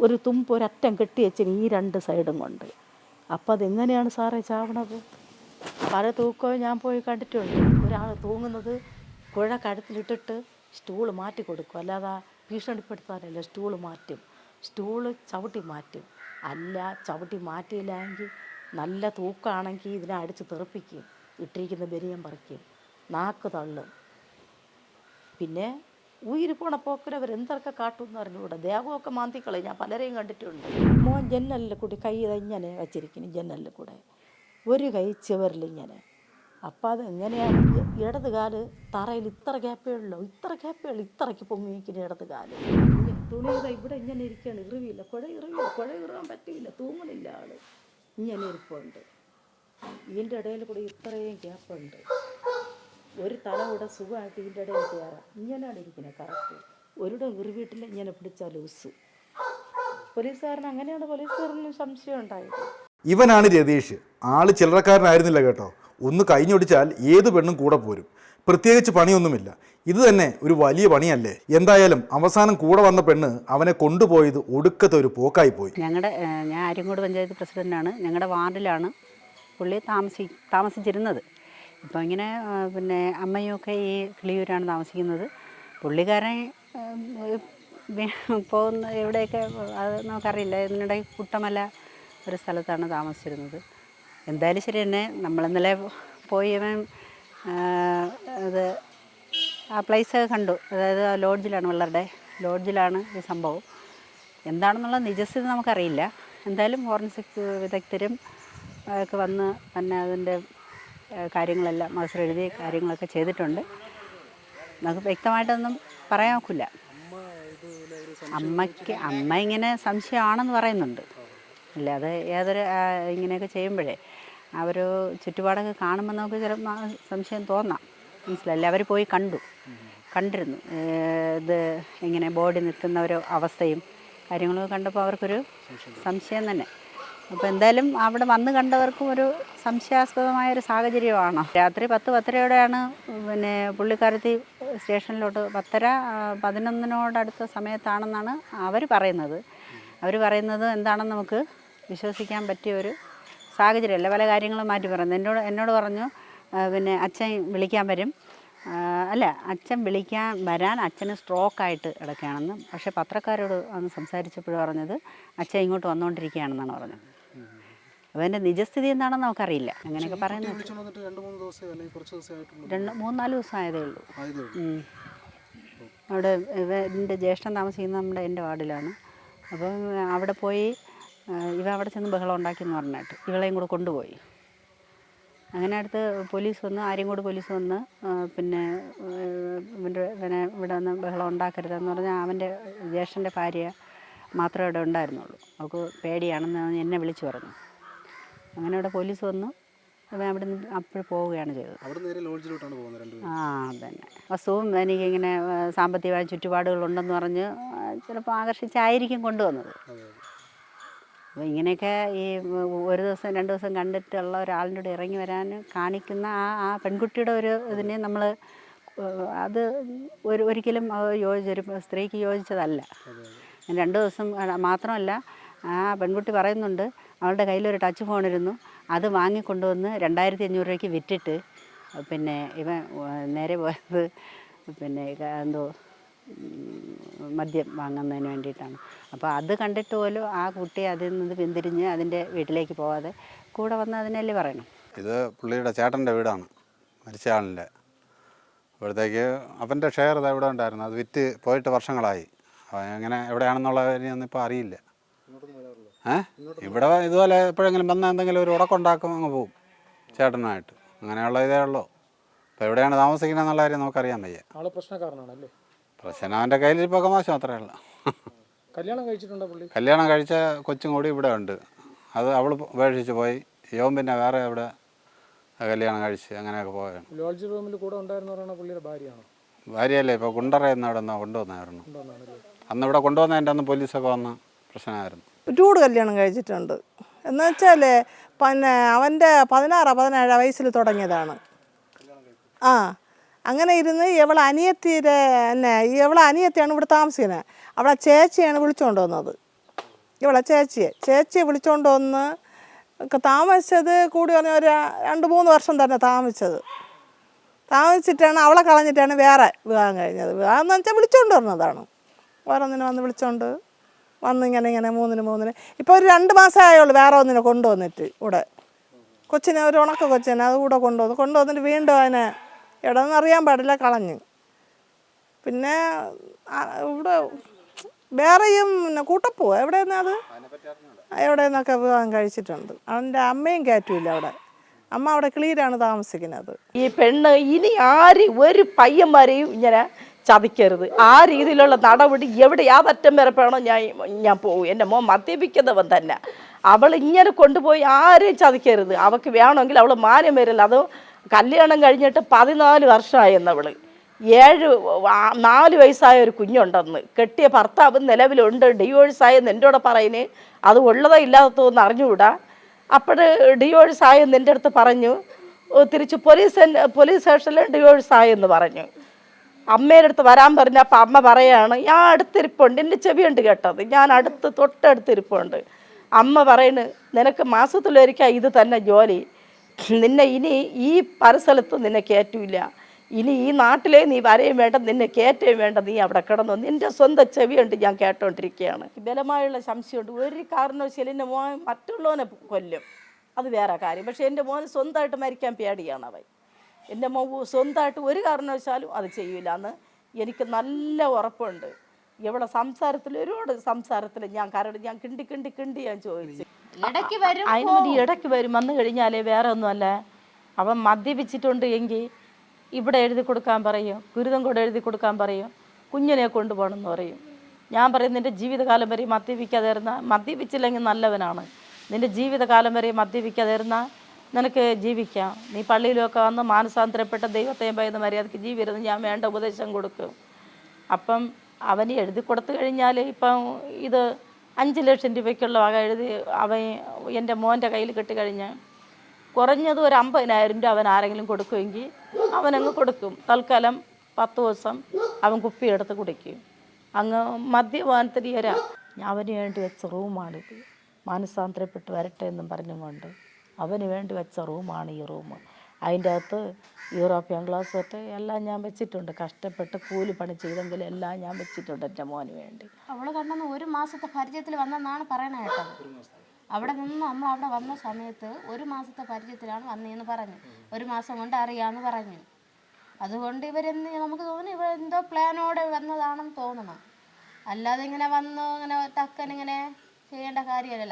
ഒരു തുമ്പ് ഒരറ്റം കെട്ടി വെച്ചിന് ഈ രണ്ട് സൈഡും കൊണ്ട്. അപ്പം അതെങ്ങനെയാണ് സാറേ ചാവണത്? പല തൂക്കവും ഞാൻ പോയി കണ്ടിട്ടുണ്ട്. ഒരാൾ തൂങ്ങുന്നത് കുഴ കഴുത്തിലിട്ടിട്ട് സ്റ്റൂൾ മാറ്റി കൊടുക്കും. അല്ലാതെ ഭീഷണിപ്പെടുത്താനല്ല സ്റ്റൂൾ മാറ്റും. സ്റ്റൂൾ ചവിട്ടി മാറ്റും. അല്ല ചവിട്ടി മാറ്റിയില്ലെങ്കിൽ നല്ല തൂക്കാണെങ്കിൽ ഇതിനെ അടിച്ച് തെറിപ്പിക്കും. ഇട്ടിരിക്കുന്ന ബനിയം പറിക്കും. നാക്ക് തള്ളും. പിന്നെ ഉയിര് പോണ പോക്കരവർ എന്തൊക്കെ കാട്ടുമെന്ന് അറിഞ്ഞുകൂടാ ദേഹമൊക്കെ മാന്തിക്കളെ ഞാൻ പലരെയും കണ്ടിട്ടുണ്ട്. മോൻ ജനലിൽ കൂടി കൈ ഇങ്ങനെ വച്ചിരിക്കുന്നു ജനലിൽ കൂടെ. ഒരു കൈ ചുവരിൽ ഇങ്ങനെ. അപ്പം അത് എങ്ങനെയാണ് ഈ ഇടത് കാൽ തറയിൽ ഇത്ര ഗ്യാപ്പേ ഉള്ളൂ. ഇത്ര ഗ്യാപ്പേ ഉള്ളൂ. ഇത്രയ്ക്ക് പൊങ്ങി നിൽക്കുന്ന ഇടത് കാൽ. തുണി ഇവിടെ ഇങ്ങനെ ഇരിക്കുകയാണ് ഇറിവില്ല കുഴ ഇറിവില്ല കുഴ ഇറാൻ പറ്റില്ല തൂങ്ങണില്ല ആൾ. ഇങ്ങനെ ഇരിപ്പുണ്ട്. ഇതിന്റെ ഇടയിൽ കൂടി ഇത്രയും ഗ്യാപ്പുണ്ട്. ഒരു തല കൂടെ സുഖമായിട്ട് ഇതിന്റെ ഇടയിൽ കയറാം. ഇങ്ങനെയാണ് ഇരിക്കുന്നത് കറക്റ്റ് ഒരിടം വീട്ടിൽ ഇങ്ങനെ പിടിച്ചാൽ ലൂസ്. പോലീസുകാരൻ അങ്ങനെയാണ് പോലീസുകാരന് സംശയം ഉണ്ടായത്. ഇവനാണ് രതീഷ്. ആൾ ചില്ലറക്കാരനായിരുന്നില്ല കേട്ടോ. ഒന്ന് കഴിഞ്ഞൊടിച്ചാൽ ഏത് പെണ്ണും കൂടെ പോരും. പ്രത്യേകിച്ച് പണിയൊന്നുമില്ല. ഇത് തന്നെ ഒരു വലിയ പണിയല്ലേ? എന്തായാലും അവസാനം കൂടെ വന്ന പെണ്ണ് അവനെ കൊണ്ടുപോയത് ഒടുക്കത്തെ ഒരു പോക്കായി പോയി. ഞങ്ങളുടെ ഞാൻ ആര്യങ്കോട് പഞ്ചായത്ത് പ്രസിഡന്റാണ്. ഞങ്ങളുടെ വാർഡിലാണ് പുള്ളി താമസി താമസിച്ചിരുന്നത്. ഇപ്പോൾ ഇങ്ങനെ പിന്നെ അമ്മയൊക്കെ ഈ കിളിയൂരാണ് താമസിക്കുന്നത്. പുള്ളിക്കാരൻ പോകുന്ന എവിടെയൊക്കെ അത് നമുക്കറിയില്ല. ഇതിനിടെ കുട്ടമല ഒരു സ്ഥലത്താണ് താമസിച്ചിരുന്നത്. എന്തായാലും ശരി തന്നെ നമ്മളിന്നലെ പോയി അവൻ അത് ആ പ്ലേസ് കണ്ടു. അതായത് ലോഡ്ജിലാണ് വെള്ളറുടെ ലോഡ്ജിലാണ് ഈ സംഭവം. എന്താണെന്നുള്ള നിജസ്ഥിതി നമുക്കറിയില്ല. എന്തായാലും ഫോറൻസിക് വിദഗ്ധരും ഒക്കെ വന്ന് തന്നെ അതിന്റെ കാര്യങ്ങളെല്ലാം മത്സരം എഴുതി കാര്യങ്ങളൊക്കെ ചെയ്തിട്ടുണ്ട്. നമുക്ക് വ്യക്തമായിട്ടൊന്നും പറയാൻ ഒക്കില്ല അമ്മയ്ക്ക് അമ്മ ഇങ്ങനെ സംശയമാണെന്ന് പറയുന്നുണ്ട്. അല്ലാതെ ഏതൊരു ഇങ്ങനെയൊക്കെ ചെയ്യുമ്പോഴേ ഒരു ചുറ്റുപാടൊക്കെ കാണുമ്പോൾ നമുക്ക് ചില സംശയം തോന്നാം. മനസ്സിലല്ല അവർ പോയി കണ്ടു. കണ്ടിരുന്നു. ഇത് ഇങ്ങനെ ബോഡി നിൽക്കുന്ന ഒരു അവസ്ഥയും കാര്യങ്ങളൊക്കെ കണ്ടപ്പോൾ അവർക്കൊരു സംശയം തന്നെ. അപ്പോൾ എന്തായാലും അവിടെ വന്ന് കണ്ടവർക്കും ഒരു സംശയാസ്പദമായ ഒരു സാഹചര്യമാണ്. രാത്രി പത്ത് പത്തരയോടെയാണ് പിന്നെ പുള്ളിക്കാരത്തി സ്റ്റേഷനിലോട്ട് പത്തര പതിനൊന്നിനോടടുത്ത സമയത്താണെന്നാണ് അവർ പറയുന്നത്. അവർ പറയുന്നത് എന്താണെന്ന് നമുക്ക് വിശ്വസിക്കാൻ പറ്റിയ ഒരു സാഹചര്യമല്ല. പല കാര്യങ്ങളും മാറ്റി പറയുന്നത് എന്നോട് എന്നോട് പറഞ്ഞു പിന്നെ അച്ഛൻ വിളിക്കാൻ വരും. അല്ല അച്ഛൻ വിളിക്കാൻ വരാൻ അച്ഛന് സ്ട്രോക്കായിട്ട് കിടക്കുകയാണെന്ന് പക്ഷേ പത്രക്കാരോട് അന്ന് സംസാരിച്ചപ്പോൾ പറഞ്ഞത് അച്ഛൻ ഇങ്ങോട്ട് വന്നുകൊണ്ടിരിക്കുകയാണെന്നാണ് പറഞ്ഞത്. അപ്പോൾ അതിന്റെ നിജസ്ഥിതി എന്താണെന്ന് നമുക്കറിയില്ല. അങ്ങനെയൊക്കെ പറയുന്നത് രണ്ട് മൂന്നാൽ ദിവസം ആയതേ ഉള്ളൂ. അവിടെ എന്റെ ജ്യേഷ്ഠൻ താമസിക്കുന്ന നമ്മുടെ എന്റെ വാർഡിലാണ്. അപ്പം അവിടെ പോയി ഇവ അവിടെ ചെന്ന് ബഹളം ഉണ്ടാക്കിയെന്ന് പറഞ്ഞിട്ട് ഇവളെയും കൂടെ കൊണ്ടുപോയി. അങ്ങനെ അടുത്ത് പോലീസ് വന്ന് ആര്യങ്കോട് പോലീസ് വന്ന് പിന്നെ ഇവന്റെ ഇവനെ ഇവിടെ നിന്ന് ബഹളം ഉണ്ടാക്കരുതെന്ന് പറഞ്ഞാൽ അവന്റെ ജ്യേഷ്ഠന്റെ ഭാര്യ മാത്രമേ ഇവിടെ ഉണ്ടായിരുന്നുള്ളൂ. അവൾക്ക് പേടിയാണെന്ന് എന്നെ വിളിച്ചു പറഞ്ഞു. അങ്ങനെ അവിടെ പോലീസ് വന്നു. അവിടെ നിന്ന് അപ്പോൾ പോവുകയാണ് ചെയ്തത്. ആ അതന്നെ. വസ്തുവും എനിക്കിങ്ങനെ സാമ്പത്തികമായ ചുറ്റുപാടുകളുണ്ടെന്ന് പറഞ്ഞ് ചിലപ്പോൾ ആകർഷിച്ചായിരിക്കും കൊണ്ടുവന്നത്. അപ്പോൾ ഇങ്ങനെയൊക്കെ ഈ ഒരു ദിവസം രണ്ട് ദിവസം കണ്ടിട്ടുള്ള ഒരാളിന്റെ കൂടെ ഇറങ്ങി വരാൻ കാണിക്കുന്ന ആ ആ പെൺകുട്ടിയുടെ ഒരു ഇതിനെ നമ്മൾ അത് ഒരു ഒരിക്കലും യോജിച്ചൊരു യോജിച്ച ഒരു സ്ത്രീക്ക് യോജിച്ചതല്ല രണ്ട് ദിവസം മാത്രമല്ല ആ പെൺകുട്ടി പറയുന്നുണ്ട് അവളുടെ കയ്യിലൊരു ടച്ച് ഫോൺ ഇരുന്നു. അത് വാങ്ങിക്കൊണ്ടുവന്ന് രണ്ടായിരത്തി അഞ്ഞൂറ് രൂപയ്ക്ക് വിറ്റിട്ട് പിന്നെ ഇവ നേരെ പോയത് പിന്നെ എന്തോ മദ്യം വാങ്ങുന്നതിന് വേണ്ടിയിട്ടാണ്. അപ്പോൾ അത് കണ്ടിട്ട് പോലും ആ കുട്ടി അതിൽ നിന്ന് പിന്തിരിഞ്ഞ് അതിന്റെ വീട്ടിലേക്ക് പോവാതെ കൂടെ വന്ന് അതിനല്ലേ പറയണം. ഇത് പുള്ളിയുടെ ചേട്ടന്റെ വീടാണ് മരിച്ച ആളിന്റെ. അപ്പോഴത്തേക്ക് അവന്റെ ഷെയർ ഇതാ ഇവിടെ ഉണ്ടായിരുന്നു. അത് വിറ്റ് പോയിട്ട് വർഷങ്ങളായി. എങ്ങനെ എവിടെയാണെന്നുള്ള കാര്യമൊന്നും ഇപ്പോൾ അറിയില്ല. ഏ? ഇവിടെ ഇതുപോലെ എപ്പോഴെങ്കിലും വന്ന എന്തെങ്കിലും ഒരു ഉടക്കുണ്ടാക്കും അങ്ങ് പോവും ചേട്ടനായിട്ട് അങ്ങനെയുള്ള ഇതേ ഉള്ളൂ. അപ്പോൾ എവിടെയാണ് താമസിക്കുന്നത് എന്നുള്ള കാര്യം നമുക്കറിയാൻ വയ്യ. ആൾ പ്രശ്നക്കാരനാണല്ലേ? പ്രശ്നം അവന്റെ കയ്യിൽ ഇപ്പോൾ ഒക്കെ അത്രേ ഉള്ളൂ. കല്യാണം കഴിച്ചിട്ടുണ്ടോ പുള്ളി? കല്യാണം കഴിച്ച കൊച്ചും കൂടി ഇവിടെ ഉണ്ട്. അത് അവൾ ഉപേക്ഷിച്ച് പോയി. യോം പിന്നെ വേറെ ഇവിടെ കല്യാണം കഴിച്ച് അങ്ങനെയൊക്കെ പോയാണ് ലോഡ്ജ് റൂമിൽ കൂടെ ഉണ്ടായിരുന്ന പറയുന്ന പുള്ളിയുടെ ഭാര്യയാണോ? ഭാര്യയല്ലേ ഇപ്പോൾ കുണ്ടറ എന്ന് അവിടെ നിന്നോ കൊണ്ടുവന്നായിരുന്നു. കൊണ്ടുവന്നാണല്ലേ? അന്ന് ഇവിടെ കൊണ്ടുവന്നതിന്റെ അന്ന് പോലീസൊക്കെ വന്ന് പ്രശ്നമായിരുന്നു. ഒരുപാട് കല്യാണം കഴിച്ചിട്ടുണ്ട്. എന്ന് വെച്ചാൽ പിന്നെ അവന്റെ പതിനാറ് പതിനേഴ് വയസ്സിൽ തുടങ്ങിയതാണ്. ആ അങ്ങനെ ഇരുന്ന് ഇവളെ അനിയത്തിയുടെ എന്നെ ഇവളെ അനിയത്തിയാണ് ഇവിടെ താമസിക്കുന്നത്. അവളെ ചേച്ചിയാണ് വിളിച്ചുകൊണ്ട് വന്നത്. ഇവളെ ചേച്ചിയെ ചേച്ചിയെ വിളിച്ചുകൊണ്ട് വന്ന് താമസിച്ചത് കൂടി പറഞ്ഞ ഒരു രണ്ട് മൂന്ന് വർഷം തന്നെ താമസിച്ചത്. താമസിച്ചിട്ടാണ് അവളെ കളഞ്ഞിട്ടാണ് വേറെ വിവാഹം കഴിഞ്ഞത്. വിവാഹം എന്ന് വെച്ചാൽ വിളിച്ചുകൊണ്ട് വന്നതാണ്. ഓരോന്നിനെ വന്ന് വിളിച്ചോണ്ട് വന്ന് ഇങ്ങനെ ഇങ്ങനെ മൂന്നിന് മൂന്നിന്. ഇപ്പോൾ ഒരു രണ്ട് മാസമേ ആയുള്ളൂ വേറെ ഒന്നിനെ കൊണ്ടുവന്നിട്ട് ഇവിടെ. കൊച്ചിനെ ഒരു ഉണക്ക കൊച്ചിനെ അത് കൂടെ കൊണ്ടുവന്നു. കൊണ്ടുവന്നിട്ട് വീണ്ടും അതിനെ എവിടെ നിന്ന് അറിയാൻ പാടില്ല കളഞ്ഞ്. പിന്നെ ഇവിടെ വേറെയും പിന്നെ കൂട്ടപ്പോ എവിടെയെന്ന് അത്? എവിടെ നിന്നൊക്കെ വിവാഹം കഴിച്ചിട്ടുണ്ട്. അവന്റെ അമ്മയും കയറ്റൂല അവിടെ. അമ്മ അവിടെ ക്ലിയറാണ് താമസിക്കുന്നത്. ഈ പെണ്ണ് ഇനി ആര് ഒരു പയ്യന്മാരെയും ഇങ്ങനെ ചതിക്കരുത്. ആ രീതിയിലുള്ള നടപടി എവിടെ യാതറ്റം വരെ വേണോ ഞാൻ ഞാൻ പോകും എന്റെ മോൻ മദ്യപിക്കുന്നവൻ തന്നെ. അവൾ ഇങ്ങനെ കൊണ്ടുപോയി ആരെയും ചതിക്കരുത്. അവൾക്ക് വേണമെങ്കിൽ അവൾ മാനം വരില്ല. അത് കല്യാണം കഴിഞ്ഞിട്ട് പതിനാല് വർഷമായിരുന്നു അവൾ ഏഴ് നാല് വയസ്സായ ഒരു കുഞ്ഞുണ്ടെന്ന്. കെട്ടിയ ഭർത്താവ് നിലവിലുണ്ട്. ഡിവോഴ്സായെന്ന് എന്റെ കൂടെ പറയുന്നേ. അത് ഉള്ളതോ ഇല്ലാത്തതോ എന്ന് അറിഞ്ഞുകൂടാ. അപ്പോൾ ഡിവോഴ്സായെന്ന് എന്റെ അടുത്ത് പറഞ്ഞു. തിരിച്ച് പോലീസ് പോലീസ് സ്റ്റേഷനിൽ ഡിവോഴ്സായെന്ന് പറഞ്ഞു. അമ്മയുടെ അടുത്ത് വരാൻ പറഞ്ഞ അപ്പം അമ്മ പറയാണ് ഞാൻ അടുത്തിരിപ്പുണ്ട് എന്റെ ചെവിയുണ്ട് കേട്ടത് ഞാൻ അടുത്ത് തൊട്ടടുത്തിരിപ്പുണ്ട്. അമ്മ പറയണ് നിനക്ക് മാസത്തിലൊരിക്കൽ ഇത് തന്നെ ജോലി. നിന്നെ ഇനി ഈ പരസ്ഥലത്ത് നിന്നെ കയറ്റൂല ഇനി ഈ നാട്ടിലേ നീ വരയും വേണ്ട നിന്നെ കയറ്റുകയും വേണ്ട നീ അവിടെ കിടന്നു. നിന്റെ സ്വന്തം ചെവിയുണ്ട് ഞാൻ കേട്ടോണ്ടിരിക്കുകയാണ് ബലമായുള്ള സംശയമുണ്ട്. ഒരു കാരണവശാലും എന്റെ മോൻ മറ്റുള്ളവനെ കൊല്ലും. അത് വേറെ കാര്യം. പക്ഷേ എന്റെ മോന് സ്വന്തമായിട്ട് മരിക്കാൻ പേടിയാണ് അവൻ. എന്റെ മോ സ്വന്തമായിട്ട് ഒരു കാരണവശാലും അത് ചെയ്യില്ല എന്ന് എനിക്ക് നല്ല ഉറപ്പുണ്ട്. ഇവിടെ സംസാരത്തിൽ ഒരുപാട് സംസാരത്തിൽ ഞാൻ കരട് ഞാൻ കിണ്ടി കിണ്ടി കിണ്ടി ഞാൻ ചോദിച്ചു. അതിന് വേണ്ടി ഇടയ്ക്ക് വരും. വന്നു കഴിഞ്ഞാലേ വേറെ ഒന്നുമല്ല. അവൻ മദ്യപിച്ചിട്ടുണ്ട് എങ്കിൽ ഇവിടെ എഴുതി കൊടുക്കാൻ പറയും. ഗുരുതം കൂടെ എഴുതി കൊടുക്കാൻ പറയും. കുഞ്ഞിനെ കൊണ്ടുപോകണം എന്ന് പറയും. ഞാൻ പറയും നിന്റെ ജീവിതകാലം വരെ മദ്യപിക്കാതെ ഇരുന്ന മദ്യപിച്ചില്ലെങ്കിൽ നല്ലവനാണ്. നിന്റെ ജീവിതകാലം വരെ മദ്യപിക്കാതെ ഇരുന്നാൽ നിനക്ക് ജീവിക്കാം. നീ പള്ളിയിലൊക്കെ വന്ന് മാനസാന്തരപ്പെട്ട ദൈവത്തെയും ഭയന്ന് മര്യാദയ്ക്ക് ജീവിരുന്ന് ഞാൻ വേണ്ട ഉപദേശം കൊടുക്കും. അപ്പം അവന് എഴുതി കൊടുത്തു കഴിഞ്ഞാൽ ഇപ്പം ഇത് അഞ്ച് ലക്ഷം രൂപയ്ക്കുള്ള വക എഴുതി അവൻ എന്റെ മോന്റെ കയ്യിൽ കിട്ടിക്കഴിഞ്ഞ് കുറഞ്ഞത് ഒരു അമ്പതിനായിരം രൂപ അവൻ ആരെങ്കിലും കൊടുക്കുമെങ്കിൽ അവനങ്ങ് കൊടുക്കും. തൽക്കാലം പത്ത് ദിവസം അവൻ കുപ്പി എടുത്ത് കുടിക്കും. അങ്ങ് മദ്യപാനത്തിന് ഞാൻ അവന് വേണ്ടി വെച്ച റൂമാണിത് മാനസാന്തരപ്പെട്ട് വരട്ടെ എന്നും പറഞ്ഞുകൊണ്ട്. അവന് വേണ്ടി വെച്ച റൂമാണ് ഈ റൂം. അതിന്റെ അകത്ത് യൂറോപ്യൻ തൊട്ട് എല്ലാം ഞാൻ വെച്ചിട്ടുണ്ട്. കഷ്ടപ്പെട്ട് കൂലി പണി ചെയ്തെങ്കിലും എല്ലാം ഞാൻ വെച്ചിട്ടുണ്ട് എന്റെ മോന് വേണ്ടി. അവൾ കണ്ടെന്ന് ഒരു മാസത്തെ പരിചയത്തിൽ വന്നെന്നാണ് പറയണത് കേട്ടത്. അവിടെ നിന്ന് നമ്മൾ അവിടെ വന്ന സമയത്ത് ഒരു മാസത്തെ പരിചയത്തിലാണ് വന്നതെന്ന് പറഞ്ഞു. ഒരു മാസം കൊണ്ട് അറിയാമെന്ന് പറഞ്ഞു. അതുകൊണ്ട് ഇവരെന്ന് നമുക്ക് തോന്നുന്നു ഇവർ എന്തോ പ്ലാനോടെ വന്നതാണെന്ന് തോന്നണം. അല്ലാതെ ഇങ്ങനെ വന്നു ഇങ്ങനെ ടക്കൻ ഇങ്ങനെ ചെയ്യേണ്ട കാര്യമല്ലല്ലോ.